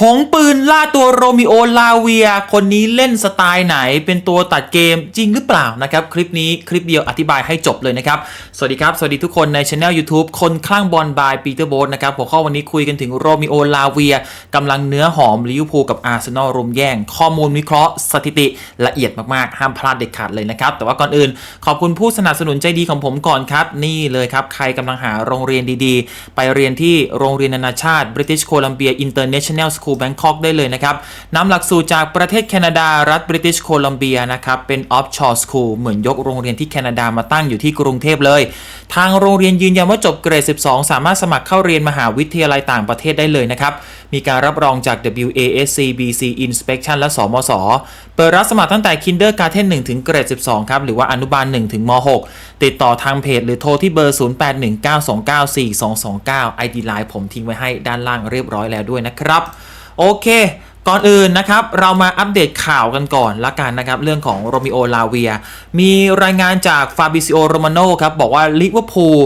หงปืนล่าตัวโรมิโอลาเวีย คนนี้เล่นสไตล์ไหน เป็นตัวตัดเกมจริงหรือเปล่านะครับ คลิปนี้คลิปเดียวอธิบายให้จบเลยนะครับ สวัสดีครับ สวัสดีทุกคนในช anel YouTube คนคลั่งบอลบายปีเตอร์โบสนะครับ หัวข้อวันนี้คุยกันถึงโรมิโอลาเวียกำลังเนื้อหอมลิเวอร์พูลกับอาร์เซนอลรุมแย่ง ข้อมูลวิเคราะห์สถิติละเอียดมากๆ ห้ามพลาดเด็ดขาดเลยนะครับแต่ว่าก่อนอื่น ขอบคุณผู้สนับสนุนใจดีของผมก่อนครับ นี่เลยครับใครกำลังหาโรงเรียนดีๆ ไปเรียนที่โรงเรียนนานาชาติ British Columbia International School Bangkok ได้เลยนะครับนำหลักสูตรจากประเทศแคนาดา รัฐ British Columbia นะครับเป็น offshore school เหมือนยกโรงเรียนที่แคนาดามาตั้งอยู่ที่กรุงเทพเลย ทางโรงเรียนยืนยันว่าจบเกรด 12 สามารถสมัครเข้าเรียนมหาวิทยาลัยต่างประเทศได้เลยนะครับมีการรับรองจาก WASC BC Inspection และสมศเปิดรับสมัครตั้งแต่ Kindergarten 1ถึงเกรด 12 ครับ หรือว่าอนุบาล1ถึงม6ติดต่อทางเพจหรือโทรที่เบอร์ 0819294229 ID Line ผมทิ้งไว้ให้ด้านล่างเรียบร้อยแล้วด้วยนะครับ โอเค ก่อนอื่นนะครับ เรามาอัปเดตข่าวกันก่อนละกันนะครับ เรื่องของโรมิโอลาเวีย มีรายงานจากฟาบิซิโอโรมาโนครับ บอกว่าลิเวอร์พูล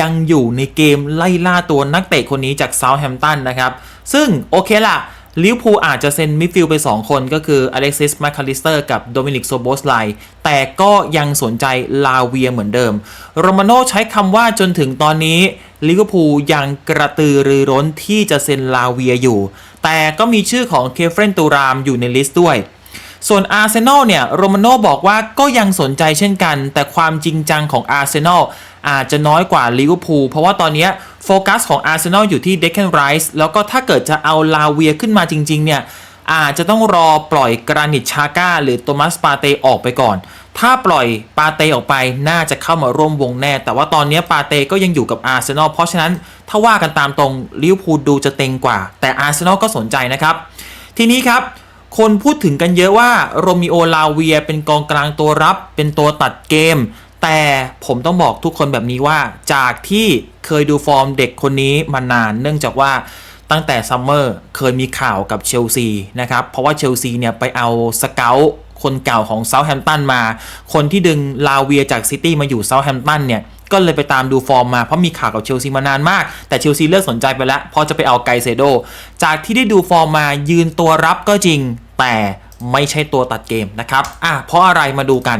ยังอยู่ในเกมไล่ล่าตัวนักเตะคนนี้จากเซาท์แฮมป์ตันนะครับ ซึ่งโอเคล่ะลิเวอร์พูลอาจจะเซ็นมิดฟิลด์ไป 2 คนก็คืออเล็กซิสแมคคาลิสเตอร์กับโดมินิกโซโบสไลแต่ก็ยังสนใจลาเวียเหมือนเดิม โรมาโนใช้คำว่าจนถึงตอนนี้ลิเวอร์พูลยังกระตือรือร้นที่จะเซ็นลาเวียอยู่ แต่ก็มีชื่อของเคเฟรนตูรามอยู่ในลิสต์ด้วย ส่วนอาร์เซนอลเนี่ยโรมาโนบอกว่าก็ยังสนใจเช่นกัน แต่ความจริงจังของอาร์เซนอลอาจจะน้อยกว่าลิเวอร์พูลเพราะว่าตอนนี้โฟกัสของอาร์เซนอลอยู่ที่เดค a คนไรส์แล้วก็ถ้าเกิดจะเอาลาเวียขึ้นมาจริง ๆ เนี่ยอาจจะต้องรอปล่อยกรานิตชาก้าหรือโตมัสปาเตออกไปก่อน ถ้าปล่อยปาเตออกไปน่าจะเข้ามาร่วมวงแน่ แต่ว่าตอนนี้ปาเตก็ยังอยู่กับอาร์เซนอลเพราะฉะนั้น ถ้าว่ากันตามตรงลิเวอร์พูลดูจะเต็งกว่า แต่อาร์เซนอลก็สนใจนะครับ ทีนี้ครับ คนพูดถึงกันเยอะว่าโรมิโอลาเวียเป็นกองกลางตัวรับ เป็นตัวตัดเกม แต่ผมต้องบอกทุกคนแบบนี้ว่า จากที่เคยดูฟอร์มเด็กคนนี้มานาน เนื่องจากว่าตั้งแต่ซัมเมอร์เคยมีข่าวกับเชลซีนะครับ เพราะว่าเชลซีเนี่ยไปเอาสเกลคนเก่าของเซาท์แฮมป์ตันมา คนที่ดึงลาเวียจากซิตี้มาอยู่เซาท์แฮมป์ตันเนี่ย ก็เลยไปตามดูฟอร์มมาเพราะมีข่าวกับเชลซีมานานมาก แต่เชลซีเลิกสนใจไปแล้วเพราะจะไปเอาไกเซโด จากที่ได้ดูฟอร์มมายืนตัวรับก็จริง แต่ไม่ใช่ตัวตัดเกมนะครับอะเพราะอะไรมาดูกัน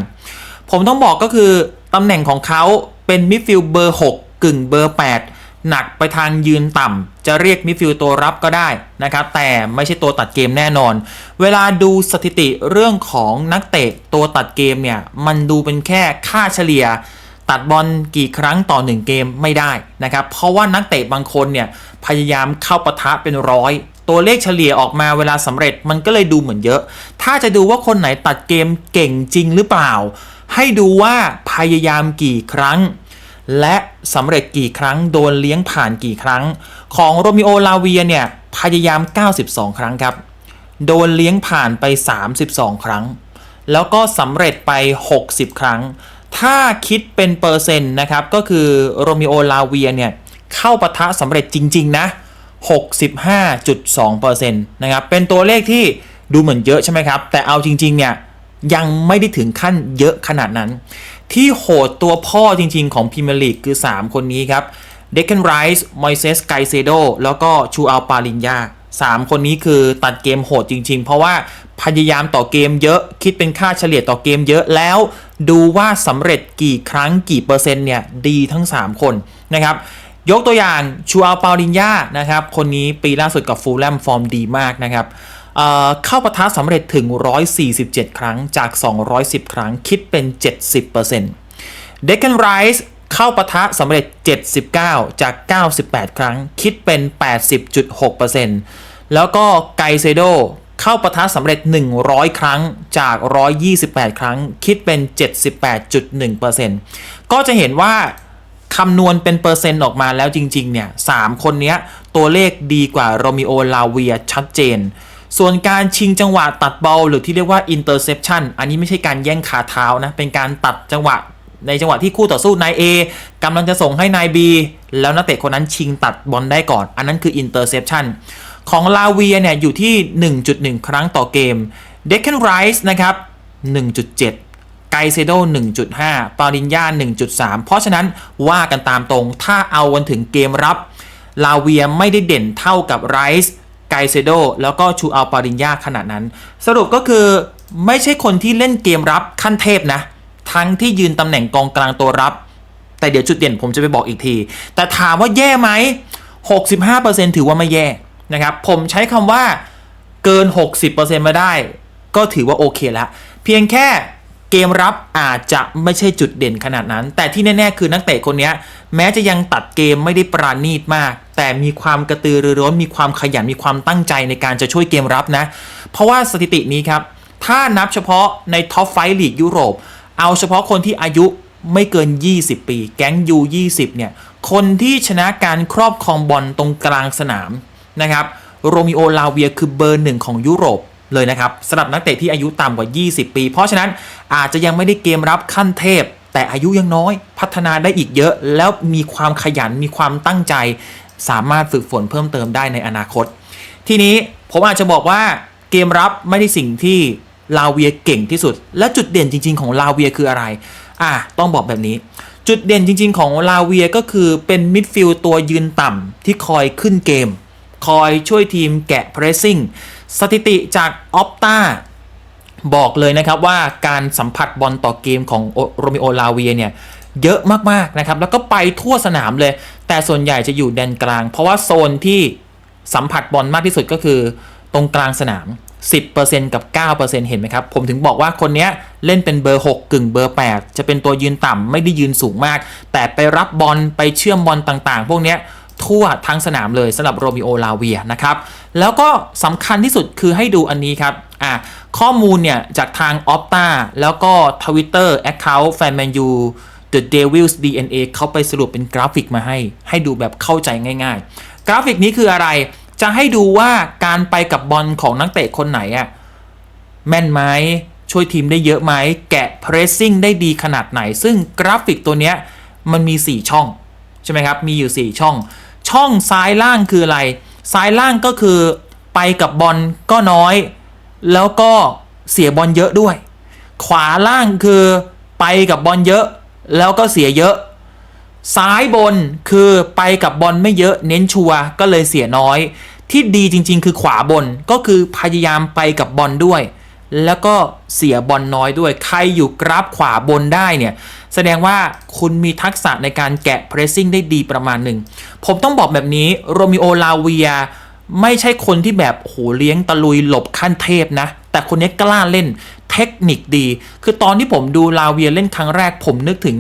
ผมต้องบอกก็คือตำแหน่งของเขาเป็นมิดฟิลด์เบอร์ 6 กึ่งเบอร์ 8หนักไปทางยืนต่ำ จะเรียกมิดฟิลด์ตัวรับก็ได้นะครับ แต่ไม่ใช่ตัวตัดเกมแน่นอน เวลาดูสถิติเรื่องของนักเตะตัวตัดเกมเนี่ย มันดูเป็นแค่ค่าเฉลี่ย ตัดบอลกี่ครั้งต่อ 1 เกมไม่ได้นะครับ เพราะว่านักเตะบางคนเนี่ยพยายามเข้าปะทะเป็นร้อย ตัวเลขเฉลี่ยออกมาเวลาสำเร็จมันก็เลยดูเหมือนเยอะ ถ้าจะดูว่าคนไหนตัดเกมเก่งจริงหรือเปล่า ให้ดูว่าพยายามกี่ครั้ง และสำเร็จกี่ครั้งโดนเลี้ยงผ่านกี่ครั้ง ของโรมิโอลาเวียเนี่ยพยายาม 92 ครั้งครับ โดนเลี้ยงผ่านไป 32 ครั้ง แล้วก็สำเร็จไป 60 ครั้ง ถ้าคิดเป็นเปอร์เซ็นต์นะครับ ก็คือโรมิโอลาเวียเนี่ย เข้าปะทะสำเร็จจริง ๆ นะ 65.2%นะครับ เป็นตัวเลขที่ดูเหมือนเยอะใช่ไหมครับ แต่เอาจริง ๆ เนี่ย ยังไม่ได้ถึงขั้นเยอะขนาดนั้น ที่โหดตัวพ่อจริง ๆ ของพรีเมียร์ลีกคือ 3 คนนี้ครับเดค a นไรส์มอยเซสไกเซโดแล้วก็ชูอัลปาลินยา 3 คนนี้คือตัดเกมโหดจริง ๆ เพราะว่าพยายามต่อเกมเยอะคิดเป็นค่าเฉลี่ยต่อเกมเยอะแล้ว ดูว่าสำเร็จกี่ครั้งกี่เปอร์เซ็นต์เนี่ยดีทั้ง 3 คนนะครับยกตัวอย่างชูอัลปาลินยานะครับคนนี้ปีล่าสุดกับฟูลแลมฟอร์มดีมากนะครับเเข้าปะทะสำเร็จถึง 147 ครั้งจาก 210 ครั้งคิดเป็น 70%เดค a นไรส์เข้าปะทะสำเร็จ 79 จาก 98 ครั้ง คิดเป็น 80.6% แล้วก็ไกเซโดเข้าปะทะสำเร็จ 100 ครั้งจาก 128 ครั้ง คิดเป็น 78.1%ก็จะเห็นว่าคำนวณเป็นเปอร์เซ็นต์ออกมาแล้วจริง ๆ เนี่ย3คนเนี้ย ตัวเลขดีกว่าโรมิโอ ลาเวีย ชัดเจน ส่วนการชิงจังหวะตัดบอลหรือที่เรียกว่า interception อันนี้ไม่ใช่การแย่งขาเท้านะ เป็นการตัดจังหวะในจังหวะที่คู่ต่อสู้นาย A กำลังจะส่งให้นาย B แล้วนักเตะคนนั้นชิงตัดบอลได้ก่อน อันนั้นคือ interception ของลาเวียเนี่ยอยู่ที่ 1.1 ครั้งต่อเกมเดค a นไรส์นะครับ 1.7 ไกเซโด 1.5 ปารินยา1.3 เพราะฉะนั้นว่ากันตามตรงถ้าเอาวันถึงเกมรับ ลาเวียไม่ได้เด่นเท่ากับไรส์ไกเซโดแล้วก็ชูอัลปารินยาขนาดนั้น สรุปก็คือไม่ใช่คนที่เล่นเกมรับขั้นเทพนะ ทั้งที่ยืนตำแหน่งกองกลางตัวรับ แต่เดี๋ยวจุดเด่นผมจะไปบอกอีกที แต่ถามว่าแย่ไหม65%ถือว่าไม่แย่ นะครับ ผมใช้คำว่าเกิน 60%มาได้ ก็ถือว่าโอเคแล้ว เพียงแค่เกมรับอาจจะไม่ใช่จุดเด่นขนาดนั้น แต่ที่แน่ ๆ คือนักเตะคนนี้แม้จะยังตัดเกมไม่ได้ปราณีตมาก แต่มีความกระตือรือร้น มีความขยันมีความตั้งใจในการจะช่วยเกมรับนะ เพราะว่าสถิตินี้ครับ ถ้านับเฉพาะในท็อปไฟลีกยุโรป เอาเฉพาะคนที่อายุไม่เกิน 20 ปี แก๊งยู20เนี่ยคนที่ชนะการครอบครองบอลตรงกลางสนาม นะครับโรมิโอลาเวียคือเบอร์หนึ่งของยุโรปเลยนะครับสำหรับนักเตะที่อายุต่ำกว่า 20 ปี เพราะฉะนั้นอาจจะยังไม่ได้เกมรับขั้นเทพ แต่อายุยังน้อย พัฒนาได้อีกเยอะ แล้วมีความขยันมีความตั้งใจ สามารถฝึกฝนเพิ่มเติมได้ในอนาคต ทีนี้ผมอาจจะบอกว่าเกมรับไม่ได้สิ่งที่ลาเวียเก่งที่สุด และจุดเด่นจริง ๆ ของลาเวียคืออะไรอะต้องบอกแบบนี้ จุดเด่นจริง ๆ ของลาเวียก็คือเป็นมิดฟิลด์ตัวยืนต่ำที่คอยขึ้นเกม คอยช่วยทีมแกะเพรสซิ่งสถิติจากออปตาบอกเลยนะครับว่าการสัมผัสบอลต่อเกมของโรมิโอลาเวียเนี่ยเยอะมากๆนะครับ แล้วก็ไปทั่วสนามเลย แต่ส่วนใหญ่จะอยู่แดนกลาง เพราะว่าโซนที่สัมผัสบอลมากที่สุดก็คือตรงกลางสนาม 10%กับ 9%เห็นไหมครับ ผมถึงบอกว่าคนนี้เล่นเป็นเบอร์ 6 กึ่งเบอร์ 8 จะเป็นตัวยืนต่ำไม่ได้ยืนสูงมาก แต่ไปรับบอลไปเชื่อมบอลต่างๆ พวกนี้ ทั่วทั้งสนามเลยสำหรับโรมิโอลาเวียนะครับแล้วก็สำคัญที่สุดคือให้ดูอันนี้ครับอะข้อมูลเนี่ยจากทาง o p t a แล้วก็ Twitter Account Fan Man U The Devils DNA เขาไปสรุปเป็นกราฟิกมาให้ ให้ดูแบบเข้าใจง่าย ๆ กราฟิกนี้คืออะไรจะให้ดูว่าการไปกับบอลของนักเตะคนไหนอะแม่นไหมช่วยทีมได้เยอะไหมแกะเพรสซิ่งได้ดีขนาดไหน ซึ่งกราฟิกตัวเนี้ยมันมี 4 ช่อง ใช่ไหมครับ มีอยู่ 4 ช่อง ช่องซ้ายล่างคืออะไร ซ้ายล่างก็คือไปกับบอลก็น้อย แล้วก็เสียบอลเยอะด้วย ขวาล่างคือไปกับบอลเยอะ แล้วก็เสียเยอะ ซ้ายบนคือไปกับบอลไม่เยอะเน้นชัวร์ก็เลยเสียน้อย ที่ดีจริง ๆ คือขวาบนก็คือพยายามไปกับบอลด้วย แล้วก็เสียบอลน้อยด้วย ใครอยู่กราฟขวาบนได้เนี่ย แสดงว่าคุณมีทักษะในการแกะเพรสซิ่งได้ดีประมาณหนึ่ง ผมต้องบอกแบบนี้โรมิโอลาเวียไม่ใช่คนที่แบบโหเลี้ยงตะลุยหลบขั้นเทพนะ แต่คนนี้กล้าเล่นเทคนิคดี คือตอนที่ผมดูลาเวียเล่นครั้งแรกผมนึกถึง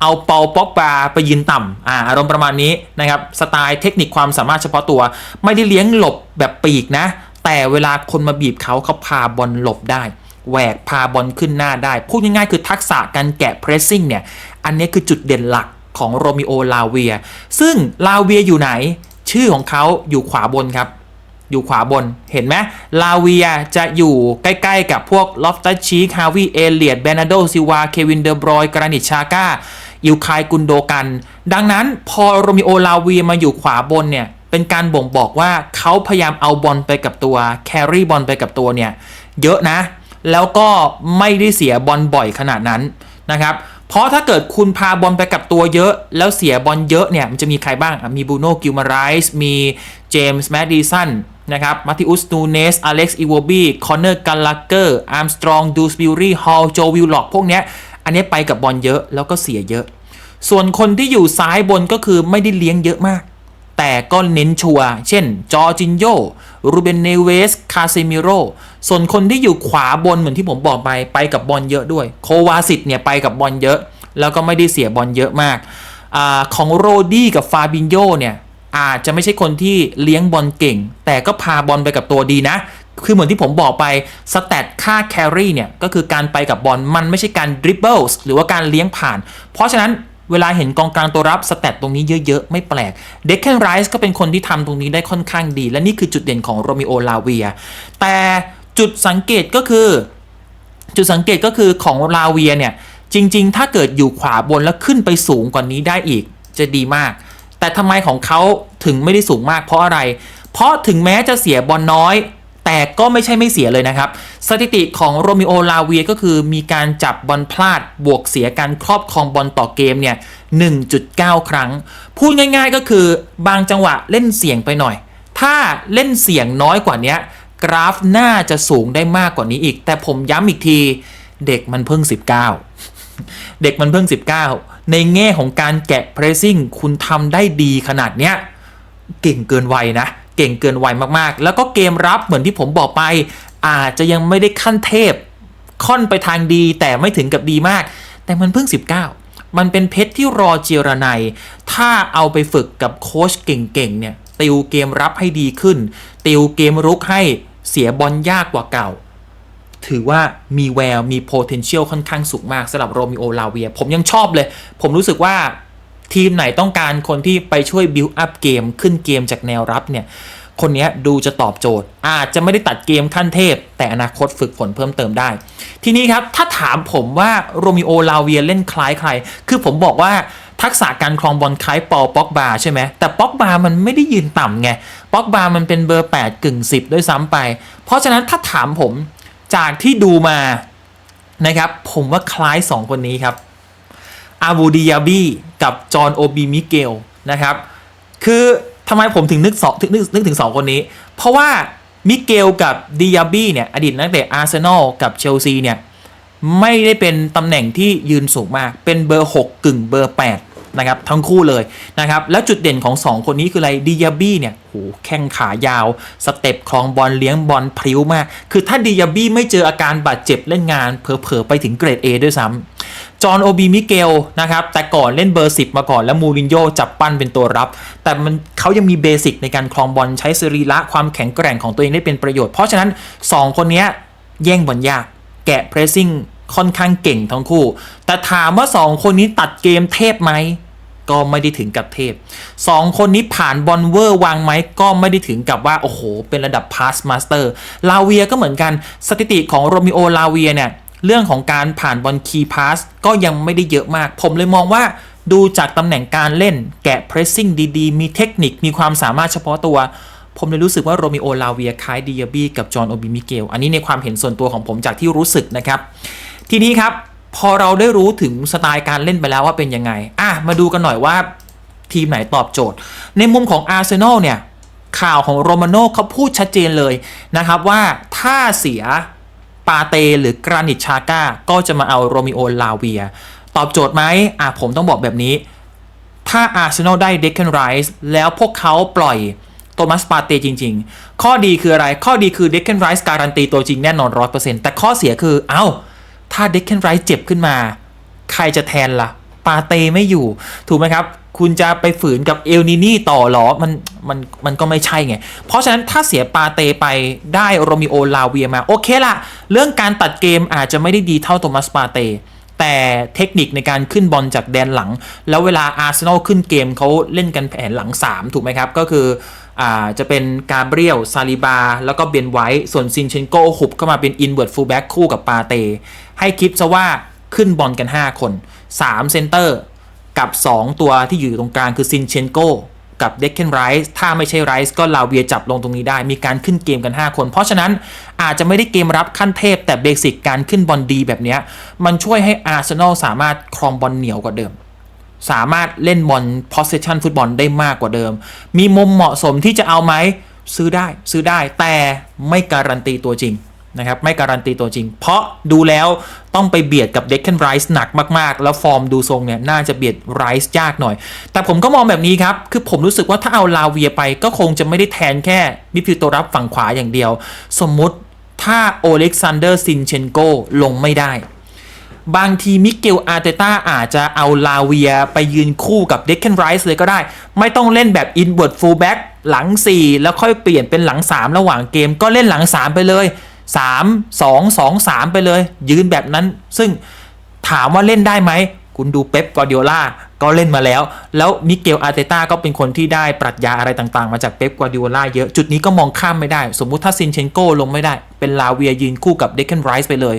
เอาเปาป๊อกบาไปยืนต่ำอ่าอารมณ์ประมาณนี้นะครับ สไตล์เทคนิคความสามารถเฉพาะตัว ไม่ได้เลี้ยงหลบแบบปีกนะ แต่เวลาคนมาบีบเขาเขาพาบอลหลบได้แหวกพาบอลขึ้นหน้าได้ พูดง่ายๆคือทักษะการแกะเพรสซิ่งเนี่ย อันนี้คือจุดเด่นหลักของโรมิโอลาเวีย ซึ่งลาเวียอยู่ไหน ชื่อของเขาอยู่ขวาบนครับ อยู่ขวาบนเห็นไหมลาเวียจะอยู่ใกล้ ๆ กับพวกลอฟตัสชีคาวีเอเลียดเบนาโดซิวา เควินเดอร์บรอยกรานิชชาก้าอิวคายกุนโดกัน ดังนั้นพอโรมิโอลาเวียมาอยู่ขวาบนเนี่ย เป็นการบ่งบอกว่าเขาพยายามเอาบอลไปกับตัวแครี่บอลไปกับตัวเนี่ยเยอะนะ แล้วก็ไม่ได้เสียบอลบ่อยขนาดนั้นนะครับเพราะถ้าเกิดคุณพาบอลไปกับตัวเยอะ แล้วเสียบอลเยอะเนี่ยมันจะมีใครบ้าง มีบูโน่กิลมาไรส์มีเจมส์แมดดิสันนะครับมาติอุสนูเนสอเล็กซ์อีวบีคอนเนอร์กันลักเกอร์อาร์มสตรองดูสบิลรี่ฮอลโจวิลล็อกพวกเนี้ยอันนี้ไปกับบอลเยอะแล้วก็เสียเยอะ ส่วนคนที่อยู่ซ้ายบนก็คือไม่ได้เลี้ยงเยอะมาก แต่ก็เน้นชัวร์เช่น จอจินโยรูเบนเนเวส คาเซมิโร ส่วนคนที่อยู่ขวาบนเหมือนที่ผมบอกไป ไปกับบอลเยอะด้วย โควาสิตเนี่ยไปกับบอลเยอะ แล้วก็ไม่ได้เสียบอลเยอะมากอของโรดี้กับฟาบินโยเนี่ย อาจจะไม่ใช่คนที่เลี้ยงบอลเก่ง แต่ก็พาบอลไปกับตัวดีนะ คือเหมือนที่ผมบอกไป สแตทค่าแครี่เนี่ย ก็คือการไปกับบอล มันไม่ใช่การดริบเบิลหรือว่าการเลี้ยงผ่าน เพราะฉะนั้น เวลาเห็นกองกลางตัวรับสแตทตรงนี้เยอะ ๆ ไม่แปลกเด็กแคนไรส์ก็เป็นคนที่ทำตรงนี้ได้ค่อนข้างดี และนี่คือจุดเด่นของโรมิโอลาเวีย แต่จุดสังเกตก็คือ จุดสังเกตก็คือของลาเวียเนี่ย จริง ๆ ถ้าเกิดอยู่ขวาบนแล้วขึ้นไปสูงกว่านี้ได้อีกจะดีมาก แต่ทำไมของเขาถึงไม่ได้สูงมากเพราะอะไร เพราะถึงแม้จะเสียบอลน้อย แต่ก็ไม่ใช่ไม่เสียเลยนะครับ สถิติของโรมิโอลาเวียก็คือมีการจับบอลพลาดบวกเสียการครอบครองบอลต่อเกมเนี่ย 1.9 ครั้ง พูดง่ายๆก็คือบางจังหวะเล่นเสี่ยงไปหน่อย ถ้าเล่นเสียงน้อยกว่านี้กราฟน่าจะสูงได้มากกว่านี้อีก แต่ผมย้ำอีกทีเด็กมันเพิ่ง 19 เด็กมันเพิ่ง 19 ในแง่ของการแกะ pressing คุณทำได้ดีขนาดเนี้ยเก่งเกินวัยนะ เก่งเกินวัยมากๆ แล้วก็เกมรับเหมือนที่ผมบอกไป อาจจะยังไม่ได้ขั้นเทพ ค่อนไปทางดีแต่ไม่ถึงกับดีมาก แต่มันเพิ่ง 19 มันเป็นเพชรที่รอเจรไนถ้าเอาไปฝึกกับโค้ชเก่งๆเนี่ยติวเกมรับให้ดีขึ้น ติวเกมรุกให้เสียบอลยากกว่าเก่า ถือว่ามีแววมี potential ค่อนข้างสูงมากสำหรับโรมิโอลาเวีย ผมยังชอบเลย ผมรู้สึกว่า ทีมไหนต้องการคนที่ไปช่วย build up เกมขึ้นเกมจากแนวรับเนี่ยคนนี้ดูจะตอบโจทย์ อาจจะไม่ได้ตัดเกมขั้นเทพ แต่อนาคตฝึกฝนเพิ่มเติมได้ ทีนี้ครับ ถ้าถามผมว่าโรมิโอลาเวียเล่นคล้ายใคร คือผมบอกว่าทักษะการครองบอลคล้ายปอป็อกบาใช่ไหม แต่ป็อกบามันไม่ได้ยืนต่ำไงป็อกบามันเป็นเบอร์ 8 กึ่ง 10 ด้วยซ้ำไป เพราะฉะนั้นถ้าถามผมจากที่ดูมานะครับ ผมว่าคล้าย 2 คนนี้ครับอาบูดิยาบี กับจอห์นโอบีมิเกลนะครับ คือทำไมผมถึงนึกสองถึงนึกนึกถึง 2 คนนี้ เพราะว่ามิเกลกับดิยาบีเนี่ย อดีตนักเตะอาร์เซนอลกับเชลซีเนี่ย ไม่ได้เป็นตำแหน่งที่ยืนสูงมาก เป็นเบอร์ 6 กึ่งเบอร์ 8 นะครับ ทั้งคู่เลยนะครับ แล้วจุดเด่นของ 2 คนนี้คืออะไรดิยาบี้เนี่ยโหแข้งขายาว สเต็ปคลองบอลเลี้ยงบอลพริ้วมาก คือถ้าดิยาบี้ไม่เจออาการบาดเจ็บเล่นงานเผลอๆไปถึงเกรด A ด้วยซ้ำ จอห์นโอบีมิเกลนะครับแต่ก่อนเล่นเบอร์ 10 มาก่อนแล้วมูรินโญ่จับปั้นเป็นตัวรับ แต่มันเขายังมีเบสิกในการคลองบอลใช้สรีระความแข็งแกร่งของตัวเองได้เป็นประโยชน์ เพราะฉะนั้น 2 คนนี้แย่งบอลยาก แกะเพรสซิ่งค่อนข้างเก่งทั้งคู่ แต่ถามว่า 2 คนนี้ตัดเกมเทพไหมก็ไม่ได้ถึงกับเทพ 2 คนนี้ผ่านบอลเวอร์วางไหมก็ไม่ได้ถึงกับว่า โอ้โห เป็นระดับพาสมาสเตอร์ลาเวียก็เหมือนกันสถิติของโรมิโอลาเวียเนี่ย เรื่องของการผ่านบอลคีย์พาสก็ยังไม่ได้เยอะมาก ผมเลยมองว่าดูจากตำแหน่งการเล่นแกะเพรสซิ่งดี ๆ มีเทคนิคมีความสามารถเฉพาะตัว ผมเลยรู้สึกว่าโรมิโอลาเวียคล้ายดิยาบีกับจอห์นโอบิมิเกล อันนี้ในความเห็นส่วนตัวของผมจากที่รู้สึกนะครับ ทีนี้ครับ พอเราได้รู้ถึงสไตล์การเล่นไปแล้วว่าเป็นยังไง อะ มาดูกันหน่อยว่าทีมไหนตอบโจทย์ ในมุมของอาร์เซนอลเนี่ยข่าวของโรมาโน่เขาพูดชัดเจนเลยนะครับว่าถ้าเสีย ปาเตหรือกรานิตชาก้าก็จะมาเอาโรมิโอลาเวีย ตอบโจทย์ไหมอะผมต้องบอกแบบนี้ ถ้าอาร์เซนอลได้เดคเคนไรส์แล้วพวกเขาปล่อยโทมัสปาเตจริง ๆ ข้อดีคืออะไรข้อดีคือเดคเคนไรส์การันตีตัวจริงแน่นอน100%แต่ข้อเสียคือเอา้า ถ้าเดคเคนไรส์เจ็บขึ้นมา ใครจะแทนละ่ะ ปาเตไม่อยู่ ถูกไหมครับ คุณจะไปฝืนกับเอลนินี่ต่อหรอ มัน มัน มันก็ไม่ใช่ไง เพราะฉะนั้นถ้าเสียปาเตไปได้โรมิโอลาเวียมา โอเคละ เรื่องการตัดเกมอาจจะไม่ได้ดีเท่าโทมัสปาเต แต่เทคนิคในการขึ้นบอลจากแดนหลัง แล้วเวลาอาร์เซนอลขึ้นเกมเขาเล่นกันแผนหลัง 3 ถูกไหมครับ ก็คืออ่าจะเป็นกาเบรียลซาลิบา แล้วก็เบนไวท์ส่วนซินเชนโกหุบเข้ามาเป็นอินเวิร์ดฟูลแบ็กคู่กับปาเต ให้คิดซะว่าขึ้นบอลกัน 5 คน3เซนเตอร์ กับ 2 ตัวที่อยู่ตรงกลางคือซินเชนโกกับเด็กเคนไรส์ถ้าไม่ใช่ไรส์ก็ลาเวียจับลงตรงนี้ได้มีการขึ้นเกมกัน 5 คน เพราะฉะนั้นอาจจะไม่ได้เกมรับขั้นเทพแต่เบสิกการขึ้นบอลดีแบบนี้ มันช่วยให้อาร์เซนอลสามารถครองบอลเหนียวกว่าเดิม สามารถเล่นบอล possession ฟุตบอลได้มากกว่าเดิม มีมุมเหมาะสมที่จะเอาไหมซื้อได้ซื้อได้แต่ไม่การันตีตัวจริง นะครับไม่การันตีตัวจริง เพราะดูแล้วต้องไปเบียดกับเด็กเคนไรส์หนักมาก ๆ แล้วฟอร์มดูทรงเนี่ย น่าจะเบียดไรส์ยากหน่อย แต่ผมก็มองแบบนี้ครับ คือผมรู้สึกว่าถ้าเอาลาเวียไปก็คงจะไม่ได้แทนแค่มิดฟิลด์ตัวรับฝั่งขวาอย่างเดียว สมมุติถ้าโอเล็กซานเดอร์ซินเชนโกลงไม่ได้บางทีมิเกลอาร์เตต้าอาจจะเอาลาเวียไปยืนคู่กับเด็กเคนไรส์เลยก็ได้ ไม่ต้องเล่นแบบอินเวิร์ดฟูลแบ็กหลัง 4 แล้วค่อยเปลี่ยนเป็นหลัง 3 ระหว่างเกมก็เล่นหลัง 3 ไปเลย 3 2 2 3 ไปเลย ยืนแบบนั้น ซึ่งถามว่าเล่นได้ไหม คุณดูเป๊ปกวาร์ดิโอลาก็เล่นมาแล้ว แล้วมิเกลอาร์เตต้าก็เป็นคนที่ได้ปรัชญาอะไรต่างๆ มาจากเป๊ปกวาดิโอลาเยอะจุดนี้ก็มองข้ามไม่ได้ สมมุติถ้าซินเชนโกลงไม่ได้ เป็นลาเวียยืนคู่กับเดคเคนไรส์ไปเลย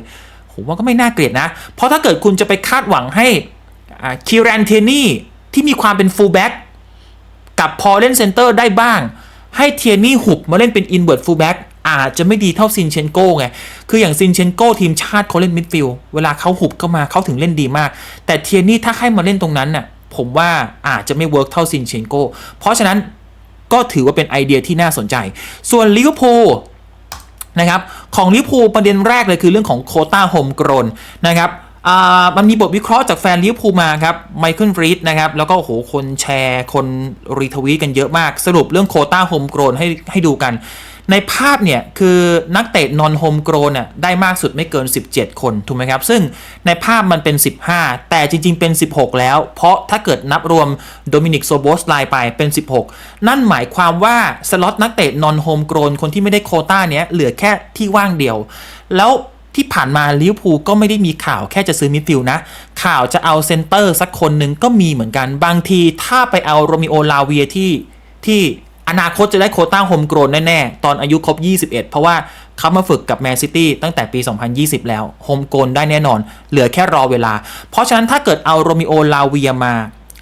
ผมว่าก็ไม่น่าเกลียดนะ เพราะถ้าเกิดคุณจะไปคาดหวังให้คิรันเทนี่ที่มีความเป็นฟูลแบ็กกับพอเล่นเซนเตอร์ได้บ้าง ให้เทียนี่หุบมาเล่นเป็นอินเวิร์ดฟูลแบ็ก อาจจะไม่ดีเท่าซินเชนโก้ไง คืออย่างซินเชนโก้ทีมชาติเขาเล่นมิดฟิลด์เวลาเขาหุบเข้ามาเขาถึงเล่นดีมาก แต่เทียนี่ถ้าให้มาเล่นตรงนั้นน่ะผมว่าอาจจะไม่เวิร์กเท่าซินเชนโก้เพราะฉะนั้นก็ถือว่าเป็นไอเดียที่น่าสนใจ ส่วนลิเวอร์พูลนะครับของลิเวอร์พูลประเด็นแรกเลยคือเรื่องของโคต้าโฮมกรนนะครับอ่ามันมีบทวิเคราะห์จากแฟนลิเวอร์พูลมาครับไมเคิลฟรีดนะครับ แล้วก็โหคนแชร์คนรีทวีตกันเยอะมาก สรุปเรื่องโคต้าโฮมโกรนให้ให้ดูกัน ในภาพเนี่ยคือนักเตะนอนโฮมโกรนน่ะได้มากสุดไม่เกิน 17 คนถูกไหมครับ ซึ่งในภาพมันเป็น 15 แต่จริง ๆ เป็น 16 แล้ว เพราะถ้าเกิดนับรวมโดมินิกโซโบสไลน์ไปเป็น 16 นั่นหมายความว่าสล็อตนักเตะนอนโฮมโกรนคนที่ไม่ได้โคต้าเนี้ยเหลือแค่ที่ว่างเดียว แล้วที่ผ่านมาลิเวอร์พูลก็ไม่ได้มีข่าวแค่จะซื้อมิดฟิลนะ ข่าวจะเอาเซนเตอร์สักคนหนึ่งก็มีเหมือนกันบางทีถ้าไปเอาโรมิโอลาเวียที่ที่ อนาคตจะได้โคต้าโฮมโกรนแน่ ๆ ตอนอายุครบ 21 เพราะว่าเขามาฝึกกับแมนซิตี้ตั้งแต่ปี 2020 แล้วโฮมโกรนได้แน่นอน เหลือแค่รอเวลา เพราะฉะนั้นถ้าเกิดเอาโรมิโอลาเวียมา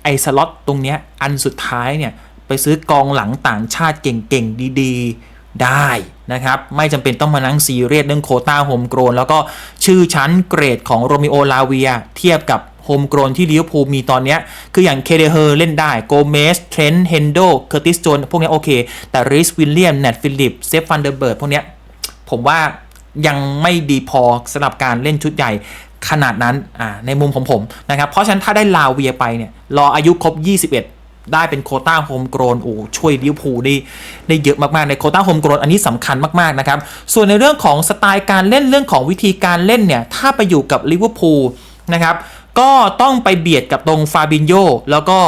ไอ้สล็อตตรงเนี้ยอันสุดท้ายเนี่ย ไปซื้อกองหลังต่างชาติเก่งๆ ดีๆ ได้นะครับ ไม่จำเป็นต้องมานั่งซีเรียสเรื่องโคต้าโฮมโกรนแล้วก็ชื่อชั้นเกรดของโรมิโอลาเวียเทียบกับ โฮมกรนที่ลิเวอร์พูลมีตอนเนี้ยคืออย่างเคเดเฮอร์เล่นได้โกเมสเทรนต์เฮนโดเคอร์ติสโจนพวกนี้โอเค แต่ริสวิลเลียมเนตฟิลิปเซฟฟันเดอร์เบิร์ดพวกเนี้ยผมว่ายังไม่ดีพอสำหรับการเล่นชุดใหญ่ขนาดนั้นอ่าในมุมของผมนะครับ เพราะฉะนั้นถ้าได้ลาเวียไปเนี่ยรออายุครบ 21 ได้เป็นโคต้าโฮมโกรนโอ้ช่วยลิเวอร์พูลได้ได้เยอะมากๆในโคต้าโฮมโกรนอันนี้สำคัญมากๆนะครับ ส่วนในเรื่องของสไตล์การเล่นเรื่องของวิธีการเล่นเนี่ย ถ้าไปอยู่กับลิเวอร์พูลนะครับ ก็ต้องไปเบียดกับตรงฟาบินโยแล้วก็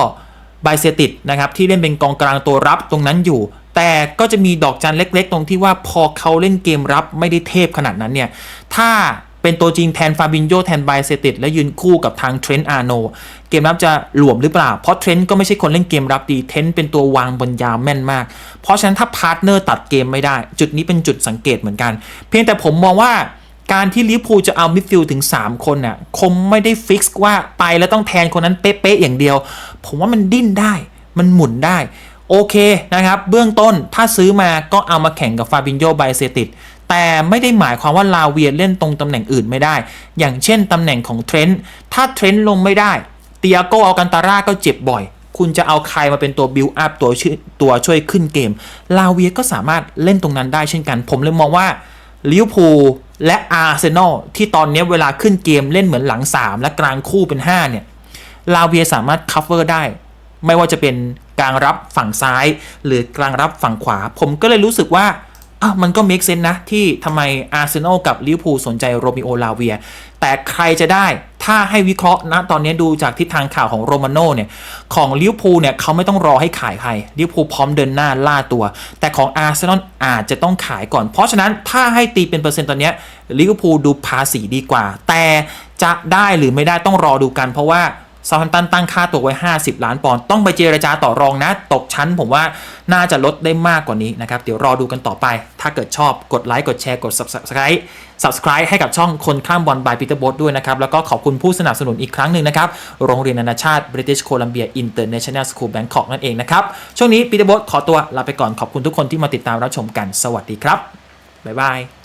ไบเซติดนะครับที่เล่นเป็นกองกลางตัวรับตรงนั้นอยู่ แต่ก็จะมีดอกจันเล็กๆ ตรงที่ว่าพอเขาเล่นเกมรับไม่ได้เทพขนาดนั้นเนี่ย ถ้าเป็นตัวจริงแทนฟาบินโยแทนไบเซติดและยืนคู่กับทางเทรนต์อาร์โนเกมรับจะหลวมหรือเปล่า เพราะเทรนต์ก็ไม่ใช่คนเล่นเกมรับดีเทรนต์เป็นตัววางบนยาวแม่นมาก เพราะฉะนั้นถ้าพาร์ทเนอร์ตัดเกมไม่ได้ จุดนี้เป็นจุดสังเกตเหมือนกัน เพียงแต่ผมมองว่า การที่ลิเวอร์พูลจะเอามิดฟิลด์ถึง 3 คนน่ะคงไม่ได้ฟิกซ์ว่าไปแล้วต้องแทนคนนั้นเป๊ะๆอย่างเดียว ผมว่ามันดิ้นได้มันหมุนได้โอเคนะครับ เบื้องต้นถ้าซื้อมาก็เอามาแข่งกับฟาบินโยไบเซติดแต่ไม่ได้หมายความว่าลาเวียเล่นตรงตำแหน่งอื่นไม่ได้ อย่างเช่นตำแหน่งของเทรนต์ถ้าเทรนต์ลงไม่ได้เตียโกเอัลกันตาร่าก็เจ็บบ่อย คุณจะเอาใครมาเป็นตัวบิลอัพตัวช่วยตัวช่วยขึ้นเกม ลาเวียก็สามารถเล่นตรงนั้นได้เช่นกัน ผมเลยมองว่าลิเวอร์พูล และอาร์เซนอลที่ตอนนี้เวลาขึ้นเกมเล่นเหมือนหลัง 3 และกลางคู่เป็น 5 เนี่ย ลาเวียสามารถคัฟเวอร์ได้ ไม่ว่าจะเป็นกลางรับฝั่งซ้าย หรือกลางรับฝั่งขวา ผมก็เลยรู้สึกว่าอ้าวมันก็เมคเซนนะ ที่ทำไมอาร์เซนอลกับลิเวอร์พูลสนใจโรมิโอลาเวีย แต่ใครจะได้ถ้าให้วิเคราะห์นะตอนนี้ดูจากทิศทางข่าวของโรมาโน่เนี่ยของลิเวอร์พูลเนี่ยเขาไม่ต้องรอให้ขายใครลิเวอร์พูลพร้อมเดินหน้าล่าตัว แต่ของอาร์เซนอลอาจจะต้องขายก่อน เพราะฉะนั้นถ้าให้ตีเป็นเปอร์เซ็นต์ตอนนี้ลิเวอร์พูลดูภาษีดีกว่า แต่จะได้หรือไม่ได้ต้องรอดูกันเพราะว่า ซา u ันตันตั้งค่าตัวไว้ 50 ล้านปอนด์ต้องไปเจรจาต่อรองนะ ตกชั้นผมว่าน่าจะลดได้มากกว่านี้นะครับ เดี๋ยวรอดูกันต่อไป ถ้าเกิดชอบกดไลค์กดแชร์กด subscribe subscribe ให้กับช่องคนข้ามบอลบายปีเตอร์บดด้วยนะครับ แล้วก็ขอบคุณผู้สนับสนุนอีกครั้งหนึ่งนะครับ โรงเรียนนานาชาติ British Columbia International School Bangkok นั่นเองนะครับ ช่วงนี้ปีเตอร์บดขอตัวลาไปก่อนขอบคุณทุกคนที่มาติดตามรับชมกันสวัสดีครับบ๊ายบาย